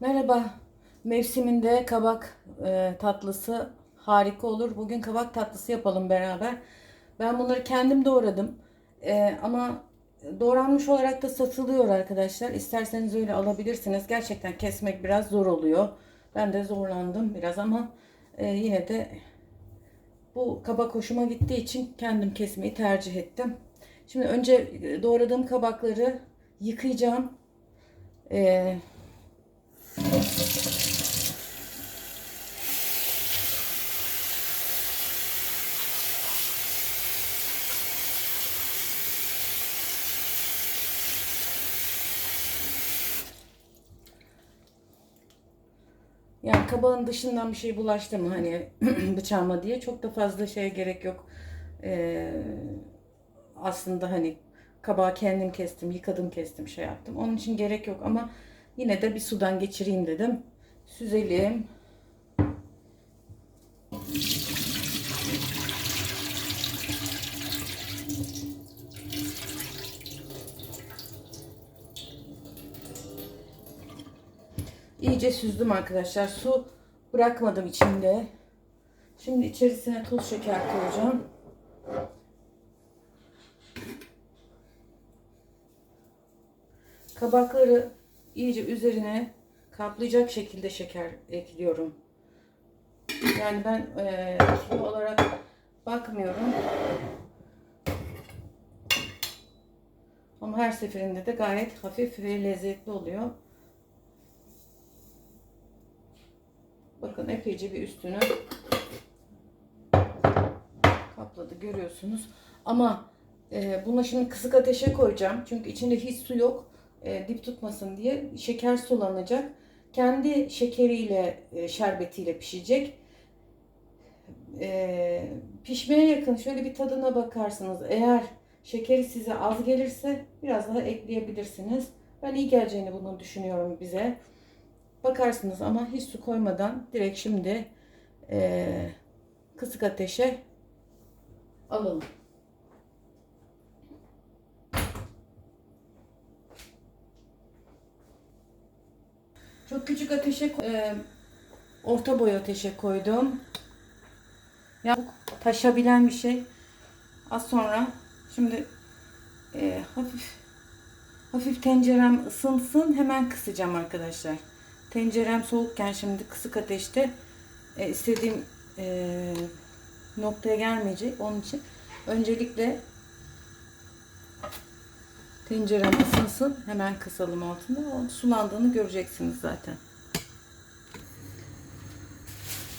Merhaba. Mevsiminde kabak e, tatlısı harika olur. Bugün kabak tatlısı yapalım beraber. Ben bunları kendim doğradım. E, ama doğranmış olarak da satılıyor arkadaşlar. İsterseniz öyle alabilirsiniz. Gerçekten kesmek biraz zor oluyor. Ben de zorlandım biraz ama e, yine de bu kabak hoşuma gittiği için kendim kesmeyi tercih ettim. Şimdi önce doğradığım kabakları yıkayacağım. Eee Yani kabağın dışından bir şey bulaştı mı hani bıçağıma diye çok da fazla şeye gerek yok. Ee, aslında hani kabağı kendim kestim, yıkadım, kestim, şey yaptım. Onun için gerek yok ama yine de bir sudan geçireyim dedim. Süzelim. İyice süzdüm arkadaşlar. Su bırakmadım içinde. Şimdi içerisine toz şeker koyacağım. Kabakları iyice üzerine kaplayacak şekilde şeker ekliyorum. Yani ben e, olarak bakmıyorum. Ama her seferinde de gayet hafif ve lezzetli oluyor. Bakın epeyce bir üstünü kapladı görüyorsunuz. Ama e, buna şimdi kısık ateşe koyacağım. Çünkü içinde hiç su yok. E, dip tutmasın diye şeker sulanacak. Kendi şekeriyle, e, şerbetiyle pişecek. E, pişmeye yakın şöyle bir tadına bakarsınız. Eğer şekeri size az gelirse biraz daha ekleyebilirsiniz. Ben iyi geleceğini bunu düşünüyorum bize. Bakarsınız ama hiç su koymadan direkt şimdi e, kısık ateşe alalım. Çok küçük ateşe e, orta boy ateşe koydum. Ya taşabilen bir şey. Az sonra şimdi e, hafif hafif tencerem ısınsın hemen kısacağım arkadaşlar. Tencerem soğukken şimdi kısık ateşte e, istediğim e, noktaya gelmeyecek. Onun için öncelikle tencerem ısınsın. Hemen kısalım altını. O sulandığını göreceksiniz zaten.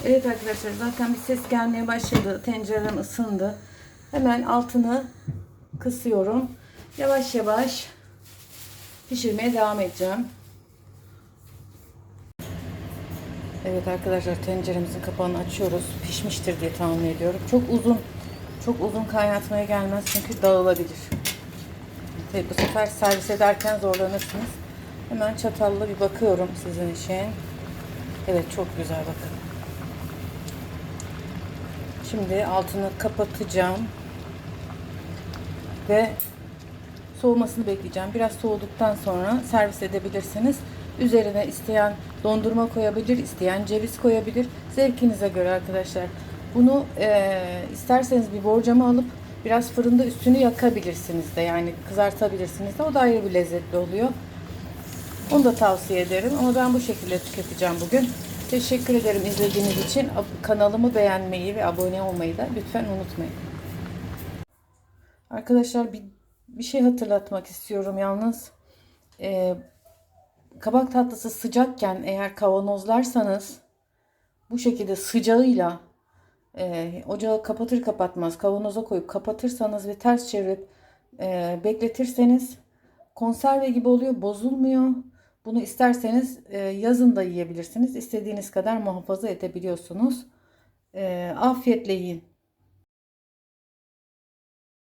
Evet arkadaşlar zaten bir ses gelmeye başladı. Tencerem ısındı. Hemen altını kısıyorum. Yavaş yavaş pişirmeye devam edeceğim. Evet arkadaşlar tenceremizin kapağını açıyoruz. Pişmiştir diye tahmin ediyorum. Çok uzun çok uzun kaynatmaya gelmez çünkü dağılabilir. Tabii bu sefer servis ederken zorlanırsınız. Hemen çatalla bir bakıyorum sizin için. Evet çok güzel bakın. Şimdi altını kapatacağım. Ve soğumasını bekleyeceğim. Biraz soğuduktan sonra servis edebilirsiniz. Üzerine isteyen dondurma koyabilir, isteyen ceviz koyabilir. Zevkinize göre arkadaşlar. Bunu e, isterseniz bir borcama alıp biraz fırında üstünü yakabilirsiniz de yani kızartabilirsiniz de o da ayrı bir lezzetli oluyor. Onu da tavsiye ederim ama ben bu şekilde tüketeceğim bugün. Teşekkür ederim izlediğiniz için. Kanalımı beğenmeyi ve abone olmayı da lütfen unutmayın. Arkadaşlar bir, bir şey hatırlatmak istiyorum yalnız. Ee, kabak tatlısı sıcakken eğer kavanozlarsanız bu şekilde sıcağıyla e, ocağı kapatır kapatmaz kavanoza koyup kapatırsanız ve ters çevirip e, bekletirseniz konserve gibi oluyor bozulmuyor. Bunu isterseniz e, yazın da yiyebilirsiniz. İstediğiniz kadar muhafaza edebiliyorsunuz. E, afiyetle yiyin.